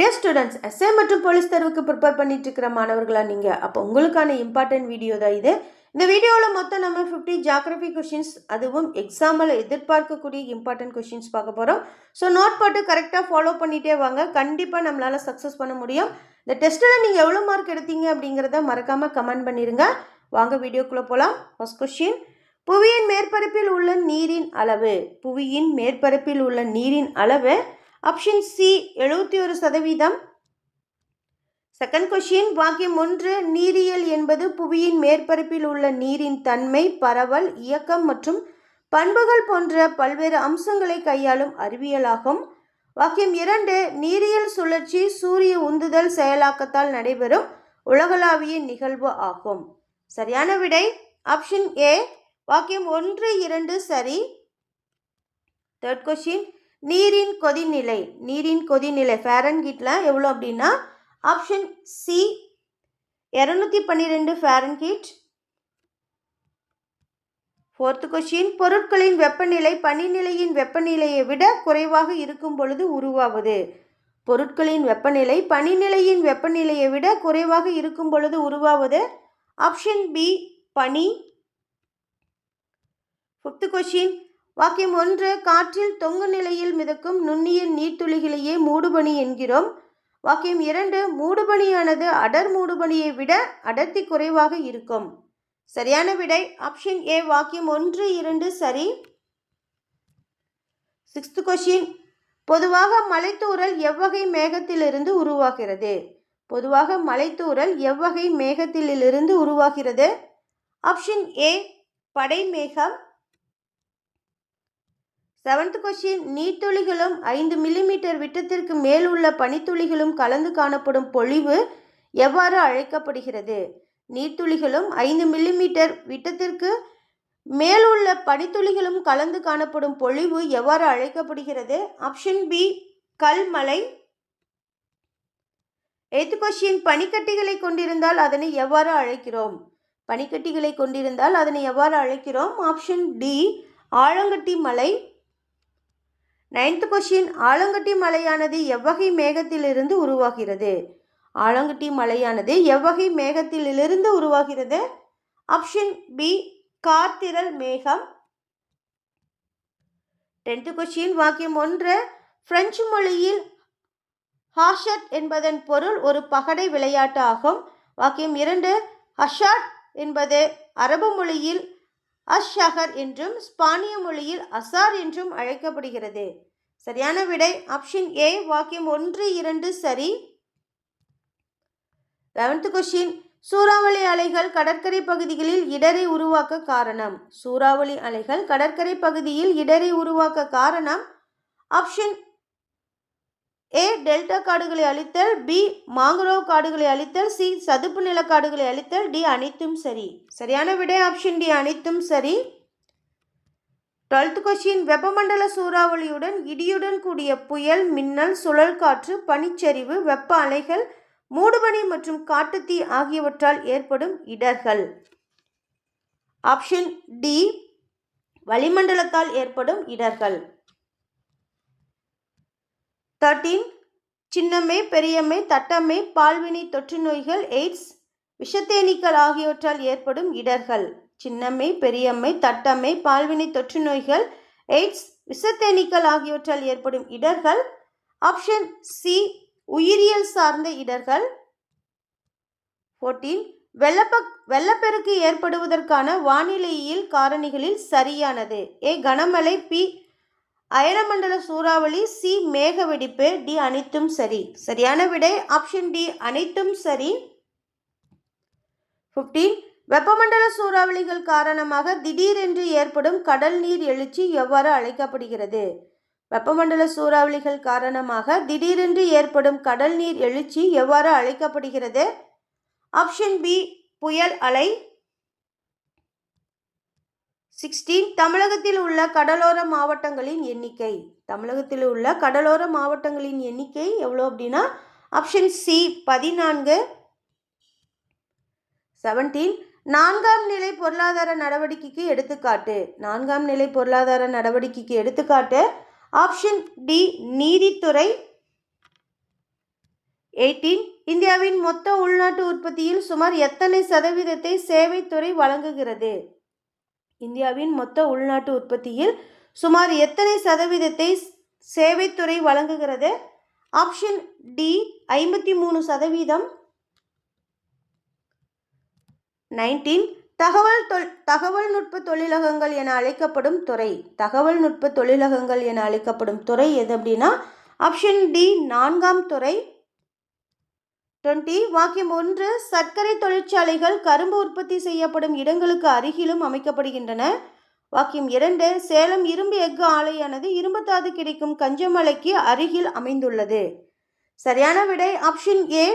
Dear students S A மற்றும் police தேர்வுக்கு prepare பண்ணிட்டு இருக்கிற மாணவர்களாக நீங்கள் அப்போ உங்களுக்கான இம்பார்ட்டன்ட் வீடியோ தான் இது. இந்த வீடியோவில் மொத்தம் நம்ம ஃபிஃப்டி ஜாகிரபி கொஷின்ஸ் அதுவும் எக்ஸாமில் எதிர்பார்க்கக்கூடிய இம்பார்ட்டன்ட் கொஷின்ஸ் பார்க்க போகிறோம் ஸோ நோட் போட்டு கரெக்டாக ஃபாலோ பண்ணிகிட்டே வாங்க. கண்டிப்பாக நம்மளால் சக்ஸஸ் பண்ண முடியும். இந்த டெஸ்ட்டில் நீங்கள் எவ்வளோ மார்க் எடுத்தீங்க அப்படிங்கிறத மறக்காமல் கமெண்ட் பண்ணிடுங்க வாங்க வீடியோக்குள்ளே போகலாம் ஃபஸ்ட் கொஷின் புவியின் மேற்பரப்பில் உள்ள நீரின் அளவு. புவியின் மேற்பரப்பில் உள்ள நீரின் அளவு ஆப்ஷன் சி எழுபத்தி ஒரு சதவீதம். செகண்ட் கொஷின் வாக்கியம் ஒன்று நீரியல் என்பது புவியின் மேற்பரப்பில் உள்ள நீரின் தன்மை பரவல் இயக்கம் மற்றும் பண்புகள் போன்ற பல்வேறு அம்சங்களை கையாளும் அறிவியலாகும். வாக்கியம் இரண்டு நீரியல் சுழற்சி சூரிய உந்துதல் செயலாக்கத்தால் நடைபெறும் உலகளாவிய நிகழ்வு ஆகும். சரியான விடை ஆப்ஷன் ஏ வாக்கியம் ஒன்று இரண்டு சரி. தேர்ட் கொஷின் நீரின் கொதிநிலை நீரின் கொதிநிலை ஃபேரன்ஹீட்டில் எவ்வளோ அப்படின்னா ஆப்ஷன் சி இரநூத்தி பன்னிரெண்டு ஃபேரன்ஹீட் ஃபோர்த்து கொஷின் பொருட்களின் வெப்பநிலை பனிநிலையின் வெப்பநிலையை விட குறைவாக இருக்கும் பொழுது உருவாவது? பொருட்களின் வெப்பநிலை பனிநிலையின் வெப்பநிலையை விட குறைவாக இருக்கும் பொழுது உருவாவது? ஆப்ஷன் பி பனி. ஃபிஃப்த்து கொஷின் வாக்கியம் ஒன்று காற்றில் தொங்கு நிலையில் மிதக்கும் நுண்ணிய நீர்த்துளிகளையே மூடுபனி என்கிறோம். வாக்கியம் இரண்டு மூடுபனியானது அடர் மூடுபனியை விட அடர்த்தி குறைவாக இருக்கும். சரியான விடை ஆப்ஷன் ஏ வாக்கியம் ஒன்று இரண்டு சரி. சிக்ஸ்த் கொஷின் பொதுவாக மலைத்தூரல் எவ்வகை மேகத்திலிருந்து உருவாகிறது? பொதுவாக மலைத்தூரல் எவ்வகை மேகத்திலிருந்து உருவாகிறது? ஆப்ஷன் ஏ படைமேகம். செவன்த் கொஷின் நீர்த்துளிகளும் ஐந்து மில்லிமீட்டர் விட்டத்திற்கு மேல் உள்ள பனித்துளிகளும் கலந்து காணப்படும் பொழிவு எவ்வாறு அழைக்கப்படுகிறது? நீர்த்துளிகளும் ஐந்து மில்லிமீட்டர் விட்டத்திற்கு மேல் உள்ள பனித்துளிகளும் கலந்து காணப்படும் பொழிவு எவ்வாறு அழைக்கப்படுகிறது? ஆப்ஷன் பி கல்மலை. எய்த் கொஷின் பனிக்கட்டிகளை கொண்டிருந்தால் அதனை எவ்வாறு அழைக்கிறோம்? பனிக்கட்டிகளை கொண்டிருந்தால் அதனை எவ்வாறு அழைக்கிறோம்? ஆப்ஷன் டி ஆழங்கட்டி மலை. நைன்த் கொஷின் ஆலங்கட்டி மலையானது எவ்வகை மேகத்திலிருந்து உருவாகிறது? ஆலங்கட்டி மலையானது எவ்வகை மேகத்திலிருந்து உருவாகிறது? ஆப்ஷன் பி காத்திரல் மேகம். டென்த் கொஷின் வாக்கியம் ஒன்று. பிரெஞ்சு மொழியில் ஹாஷட் என்பதன் பொருள் ஒரு பகடை விளையாட்டு ஆகும். வாக்கியம் இரண்டு. ஹஷாட் என்பது அரபு மொழியில் அஷ்ஷஹர் என்றும் ஸ்பானிய மொழியில் அசார் என்றும் அழைக்கப்படுகிறது. சரியான விடை ஆப்ஷன் ஏ வாக்கியம் ஒன்று இரண்டு சரி. லெவன்த் கொஷின் சூறாவளி அலைகள் கடற்கரை பகுதிகளில் இடரை உருவாக்க காரணம். சூறாவளி அலைகள் கடற்கரை பகுதியில் இடரை உருவாக்க காரணம். ஆப்ஷன் ஏ டெல்டா காடுகளை அழித்தல் பி மாங்குரோவ் காடுகளை அழித்தல் சி சதுப்பு நில காடுகளை அழித்தல் டி அனைத்தும் சரி. சரியான விடை ஆப்ஷன் டி அனைத்தும் சரி. டுவெல்த் கொஸ்டின் வெப்பமண்டல சூறாவளியுடன் இடியுடன் கூடிய புயல் மின்னல் சுழல் காற்று பனிச்சரிவு வெப்ப அலைகள் மூடுபனி மற்றும் காட்டுத்தீ ஆகியவற்றால் ஏற்படும் இடர்கள். ஆப்ஷன் டி வளிமண்டலத்தால் ஏற்படும் இடர்கள். தேர்ட்டீன் சின்னம்மை பெரியம்மை தட்டம்மை பால்வினை தொற்று நோய்கள் எய்ட்ஸ் விஷத்தேனீக்கள் ஆகியவற்றால் ஏற்படும் இடர்கள். சின்னம்மை பெரியம்மை தட்டம்மை பால்வினை தொற்று நோய்கள் எய்ட்ஸ் விஷத்தேனீக்கள் ஆகியவற்றால் ஏற்படும் இடர்கள். ஆப்ஷன் சி உயிரியல் சார்ந்த இடர்கள். ஃபோர்டீன் வெள்ளப்ப வெள்ளப்பெருக்கு ஏற்படுவதற்கான வானிலையியல் காரணிகளில் சரியானது. ஏ கனமழை பி அயனமண்டல சூறாவளி சி மேக வெடிப்பு டி அனைத்தும் சரி. சரியான விடை ஆப்ஷன் டி அனைத்தும் சரி. ஃபிஃப்டீன் வெப்பமண்டல சூறாவளிகள் காரணமாக திடீரென்று ஏற்படும் கடல் நீர் எழுச்சி எவ்வாறு அழைக்கப்படுகிறது? வெப்பமண்டல சூறாவளிகள் காரணமாக திடீரென்று ஏற்படும் கடல் நீர் எழுச்சி எவ்வாறு அழைக்கப்படுகிறது? ஆப்ஷன் பி புயல் அலை. சிக்ஸ்டீன் தமிழகத்தில் உள்ள கடலோர மாவட்டங்களின் எண்ணிக்கை. தமிழகத்தில் உள்ள கடலோர மாவட்டங்களின் எண்ணிக்கை எவ்வளோ அப்படின்னா ஆப்ஷன் சி பதினான்கு. செவன்டீன் நான்காம் நிலை பொருளாதார நடவடிக்கைக்கு எடுத்துக்காட்டு. நான்காம் நிலை பொருளாதார நடவடிக்கைக்கு எடுத்துக்காட்டு ஆப்ஷன் டி நீதித்துறை. எயிட்டீன் இந்தியாவின் மொத்த உள்நாட்டு உற்பத்தியில் சுமார் எத்தனை சதவீதத்தை சேவைத்துறை வழங்குகிறது? இந்தியாவின் மொத்த உள்நாட்டு உற்பத்தியில் சுமார் எத்தனை சதவீதத்தை சேவைத்துறை வழங்குகிறது? ஆப்ஷன் டி ஐம்பத்தி மூணு சதவீதம். நைன்டீன். தகவல் தொல் தகவல் நுட்ப தொழிலகங்கள் என அழைக்கப்படும் துறை. தகவல் நுட்ப தொழிலகங்கள் என அழைக்கப்படும் துறை எது அப்படின்னா ஆப்ஷன் டி நான்காம் துறை. டுவெண்ட்டி வாக்கியம் ஒன்று சர்க்கரை தொழிற்சாலைகள் கரும்பு உற்பத்தி செய்யப்படும் இடங்களுக்கு அருகிலும் அமைக்கப்படுகின்றன. வாக்கியம் இரண்டு சேலம் இரும்பு எஃகு ஆலையானது இரும்புத்தாது கிடைக்கும் கஞ்சமலைக்கு அருகில் அமைந்துள்ளது. சரியான விடை ஆப்ஷன் ஏ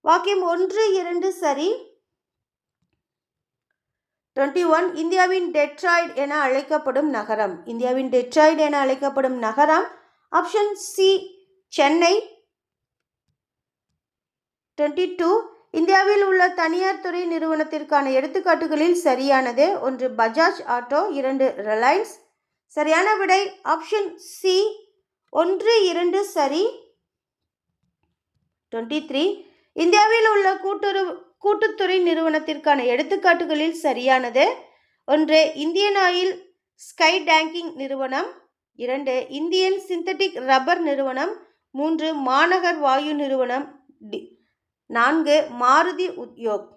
வாக்கியம் ஒன்று இரண்டு சரி. டுவெண்ட்டி ஒன் இந்தியாவின் டெட்ராய்டு என அழைக்கப்படும் நகரம். இந்தியாவின் டெட்ராய்டு என அழைக்கப்படும் நகரம். Option C Chennai. Twenty two இந்தியாவில் உள்ள தனியார் துறை நிறுவனத்திற்கான எடுத்துக்காட்டுகளில் சரியானது. ஒன்று பஜாஜ் ஆட்டோ இரண்டு ரிலையன்ஸ். சரியான விடை ஆப்ஷன் சி. ஒன்று இரண்டு சரி. டுவெண்ட்டி த்ரீ இந்தியாவில் உள்ள கூட்டுறவு கூட்டுத்துறை நிறுவனத்திற்கான எடுத்துக்காட்டுகளில் சரியானது. ஒன்று இந்தியன் ஆயில் ஸ்கை டேங்கிங் நிறுவனம். இரண்டு இந்தியன் சிந்தட்டிக் ரப்பர் நிறுவனம். மூன்று மாநகர் வாயு நிறுவனம். டி நான்கு மாருதி உத்யோக்.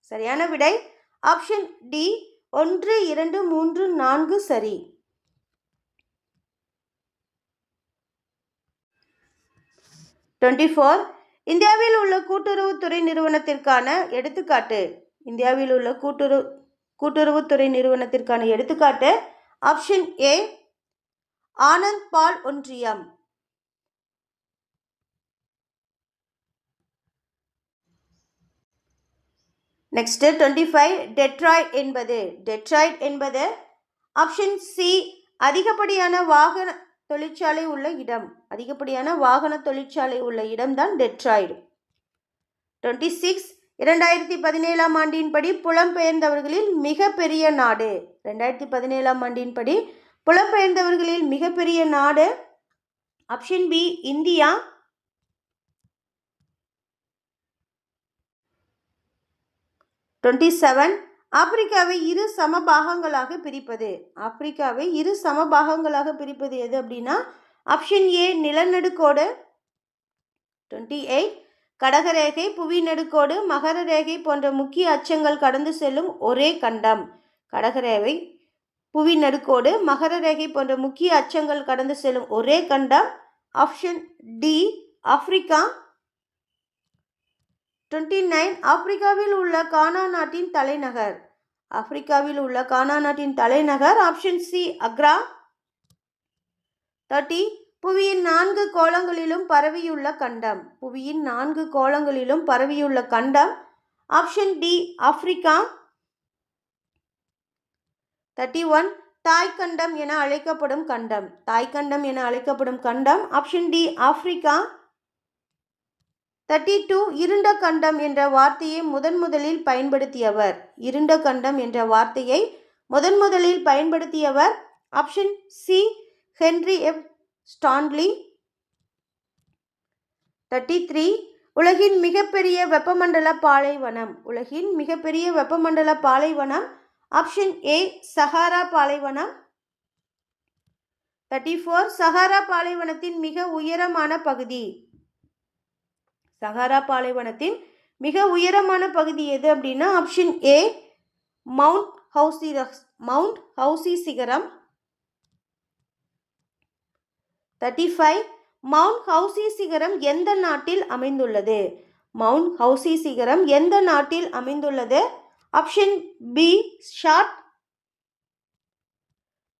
சரியான விடை? ஆப்ஷன் டி ஒன்று இரண்டு மூன்று நான்கு சரி. Twenty four. இந்தியாவில் உள்ள கூட்டுறவுத்துறை நிறுவனத்திற்கான எடுத்துக்காட்டு. இந்தியாவில் உள்ள கூட்டுறவு கூட்டுறவுத்துறை நிறுவனத்திற்கான எடுத்துக்காட்டு. ஆப்ஷன் ஏ ஆனந்த் பால் ஒன்றியம். நெக்ஸ்ட்டு டுவெண்ட்டி ஃபைவ் டெட்ராய்ட் என்பது. டெட்ராய்ட் என்பது ஆப்ஷன் சி அதிகப்படியான வாகன தொழிற்சாலை உள்ள இடம். அதிகப்படியான வாகன தொழிற்சாலை உள்ள இடம்தான் டெட்ராய்டு டுவெண்ட்டி சிக்ஸ் இரண்டாயிரத்தி பதினேழாம் ஆண்டின்படி புலம்பெயர்ந்தவர்களில் மிகப்பெரிய நாடு. ரெண்டாயிரத்தி பதினேழாம் ஆண்டின்படி புலம்பெயர்ந்தவர்களில் மிகப்பெரிய நாடு option B India. Twenty seven ஆப்பிரிக்காவை இரு சம பாகங்களாக பிரிப்பது. ஆப்பிரிக்காவை இரு சம பாகங்களாக பிரிப்பது எது அப்படின்னா ஆப்ஷன் ஏ நிலநடுக்கோடு. டுவெண்ட்டி எயிட் கடகரேகை புவி நடுக்கோடு மகர ரேகை போன்ற முக்கிய அச்சங்கள் கடந்து செல்லும் ஒரே கண்டம். கடகரேகை புவி நடுக்கோடு மகர ரேகை போன்ற முக்கிய அச்சங்கள் கடந்து செல்லும் ஒரே கண்டம். Option D Africa. Twenty nine ஆப்பிரிக்காவில் உள்ள கானா நாட்டின் தலைநகர். ஆப்பிரிக்காவில் உள்ள கானா நாட்டின் தலைநகர் ஆப்ஷன் சி அக்ரா. தேர்ட்டி புவியின் நான்கு கோலங்களிலும் பரவியுள்ள கண்டம். புவியின் நான்கு கோலங்களிலும் பரவியுள்ள கண்டம் option D Africa thirty one தாய்க்கண்டம் என அழைக்கப்படும் கண்டம். தாய்க்கண்டம் என அழைக்கப்படும் கண்டம் option D Africa thirty two இருண்ட கண்டம் என்ற வார்த்தையை முதன் முதலில் பயன்படுத்தியவர். இருண்ட கண்டம் என்ற வார்த்தையை முதன் முதலில் பயன்படுத்தியவர் option C Henry F. Stanley. Thirty three உலகின் மிகப்பெரிய வெப்பமண்டல பாலைவனம். உலகின் மிகப்பெரிய வெப்பமண்டல பாலைவனம் ஆப்ஷன் ஏ சஹாரா பாலைவனம். தேர்ட்டி ஃபோர் சஹாரா பாலைவனத்தின் மிக உயரமான பகுதி. சஹாரா பாலைவனத்தின் மிக உயரமான பகுதி எது அப்படின்னா ஆப்ஷன் ஏ மவுண்ட் ஹவுசி மவுண்ட் ஹவுசி சிகரம் தேர்ட்டி ஃபைவ் மவுண்ட் ஹவுசி சிகரம் எந்த நாட்டில் அமைந்துள்ளது? மவுண்ட் ஹவுசி சிகரம் எந்த நாட்டில் அமைந்துள்ளது? Option B Chad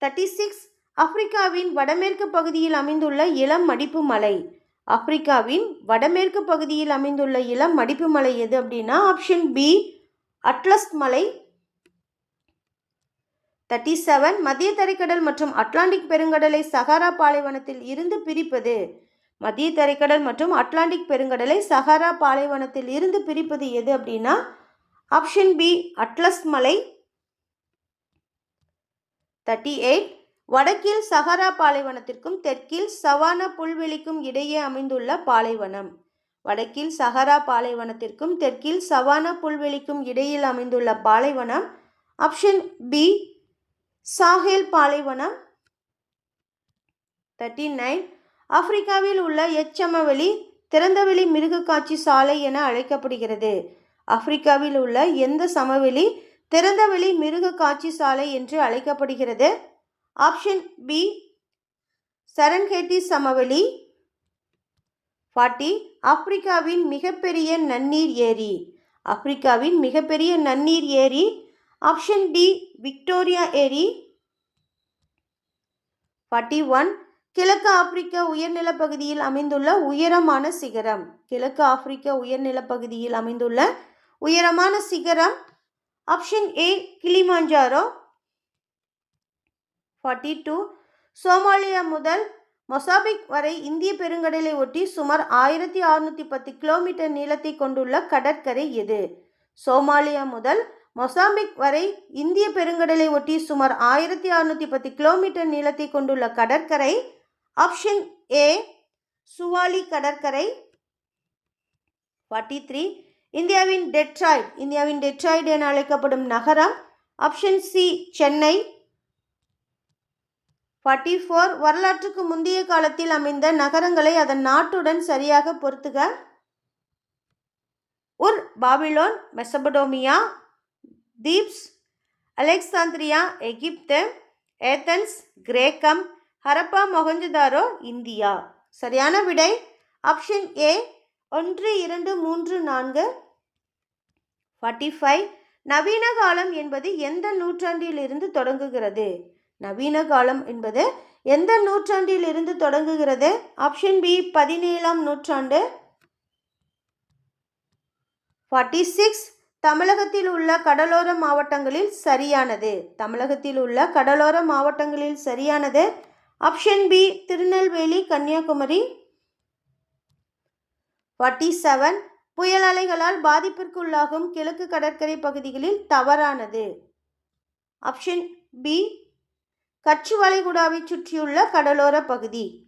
thirty six ஆப்பிரிக்காவின் வடமேற்கு பகுதியில் அமைந்துள்ள இளம் மடிப்பு மலை. ஆப்பிரிக்காவின் வடமேற்கு பகுதியில் அமைந்துள்ள இளம் மடிப்பு மலை எது அப்படின்னா ஆப்ஷன் பி அட்லஸ் மலை. தேர்ட்டி செவன் மத்திய தரைக்கடல் மற்றும் அட்லாண்டிக் பெருங்கடலை சஹாரா பாலைவனத்தில் இருந்து பிரிப்பது. மத்திய தரைக்கடல் மற்றும் அட்லாண்டிக் பெருங்கடலை சஹாரா பாலைவனத்தில் இருந்து பிரிப்பது எது அப்படின்னா ஆப்ஷன் பி அட்லஸ் மலை. தேர்ட்டி எயிட் வடக்கில் சஹாரா பாலைவனத்திற்கும் தெற்கில் சவானா புல்வெளிக்கும் இடையே அமைந்துள்ள பாலைவனம். வடக்கில் சஹரா பாலைவனத்திற்கும் தெற்கில் சவானா புல்வெளிக்கும் இடையில் அமைந்துள்ள பாலைவனம் ஆப்ஷன் பி சாஹேல் பாலைவனம். தேர்ட்டி நைன் ஆப்பிரிக்காவில் உள்ள எச்சமவெளி திறந்தவெளி மிருகக்காட்சி சாலை என அழைக்கப்படுகிறது. ஆப்பிரிக்காவில் உள்ள எந்த சமவெளி திறந்தவெளி மிருக காட்சி சாலை என்று அழைக்கப்படுகிறது? ஆப்ஷன் பி சரன்ஹேட்டி சமவெளி ஃபார்ட்டி ஆப்பிரிக்காவின் மிகப்பெரிய நன்னீர் ஏரி. ஆப்பிரிக்காவின் மிகப்பெரிய நன்னீர் ஏரி. ஆப்ஷன் டி விக்டோரியா ஏரி. ஃபார்ட்டி ஒன் கிழக்கு ஆப்பிரிக்க உயர்நிலப்பகுதியில் அமைந்துள்ள உயரமான சிகரம். கிழக்கு ஆப்பிரிக்க உயர்நிலப்பகுதியில் அமைந்துள்ள உயரமான சிகரம். Option A Kilimanjaro forty two Somalia முதல் மொசாபிக் வரை இந்திய பெருங்கடலை ஒட்டி சுமார் ஆயிரத்தி அறுநூற்றி பத்து கிலோமீட்டர் நீளத்தை கொண்டுள்ள கடற்கரை எது? சோமாலியா முதல் மொசாம்பிக் வரை இந்திய பெருங்கடலை ஒட்டி சுமார் ஆயிரத்தி அறுநூற்றி பத்து கிலோமீட்டர் நீளத்தை கொண்டுள்ள கடற்கரை ஆப்ஷன் ஏ சுவாலி கடற்கரை. ஃபார்ட்டி த்ரீ இந்தியாவின் டெட்ராய்ட் இந்தியாவின் டெட்ராய்ட் என அழைக்கப்படும் நகரம். Option C Chennai. Forty four வரலாற்றுக்கு முந்தைய காலத்தில் அமைந்த நகரங்களை அதன் நாட்டுடன் சரியாக பொருத்துக. Ur Babylon Mesopotamia Thebes Alexandria எகிப்து ஏத்தன்ஸ் கிரேக்கம் ஹரப்பா மொகஞ்சதாரோ இந்தியா. சரியான விடை? ஆப்ஷன் ஏ ஒன்று இரண்டு மூன்று நான்கு. Forty five. நவீன காலம் என்பது எந்த நூற்றாண்டிலிருந்து தொடங்குகிறது? நவீன காலம் என்பது எந்த நூற்றாண்டில் இருந்து தொடங்குகிறது? ஆப்ஷன் பி பதினேழாம் நூற்றாண்டு. ஃபார்ட்டி சிக்ஸ் தமிழகத்தில் உள்ள கடலோர மாவட்டங்களில் சரியானது. தமிழகத்தில் உள்ள கடலோர மாவட்டங்களில் சரியானது. Option B Tirunelveli Kanyakumari. Forty seven புயல் அலைகளால் பாதிப்பிற்குள்ளாகும் கிழக்கு கடற்கரை பகுதிகளில் தவறானது. ஆப்ஷன் பி கட்சி வளைகுடாவை சுற்றியுள்ள கடலோர பகுதி.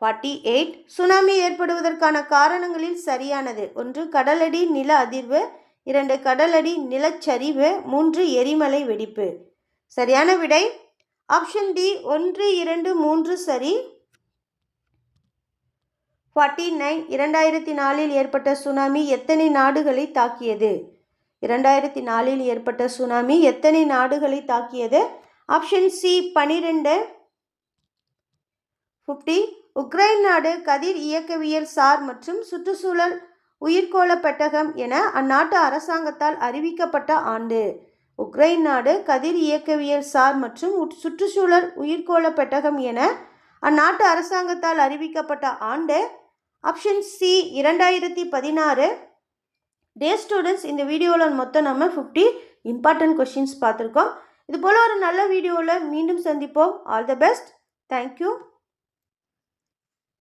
ஃபார்ட்டி எயிட் சுனாமி ஏற்படுவதற்கான காரணங்களில் சரியானது. ஒன்று கடலடி நில அதிர்வு. இரண்டு கடலடி நிலச்சரிவு. மூன்று எரிமலை வெடிப்பு. சரியான விடை? ஆப்ஷன் டி ஒன்று இரண்டு மூன்று சரி. ஃபார்ட்டி நைன் இரண்டாயிரத்தி நாலில் ஏற்பட்ட சுனாமி எத்தனை நாடுகளை தாக்கியது? இரண்டாயிரத்தி நாலில் ஏற்பட்ட சுனாமி எத்தனை நாடுகளை தாக்கியது? ஆப்ஷன் சி பனிரெண்டு. ஃபிஃப்டி உக்ரைன் நாடு கதிர் இயக்கவியல் சார் மற்றும் சுற்றுச்சூழல் உயிர்கோள பெட்டகம் என அந்நாட்டு அரசாங்கத்தால் அறிவிக்கப்பட்ட ஆண்டு. உக்ரைன் நாடு கதிர் இயக்கவியல் சார் மற்றும் உட்- சுற்றுச்சூழல் உயிர்கோள பெட்டகம் என அந்நாட்டு அரசாங்கத்தால் அறிவிக்கப்பட்ட ஆண்டு. ஆப்ஷன் சி இரண்டாயிரத்தி பதினாறு. டே ஸ்டூடெண்ட்ஸ் இந்த வீடியோவில் மொத்தம் நம்ம ஃபிஃப்டி இம்பார்ட்டன்ட் கொஷின்ஸ் பார்த்துருக்கோம். இது போல் ஒரு நல்ல வீடியோவில் மீண்டும் சந்திப்போம். All the best thank you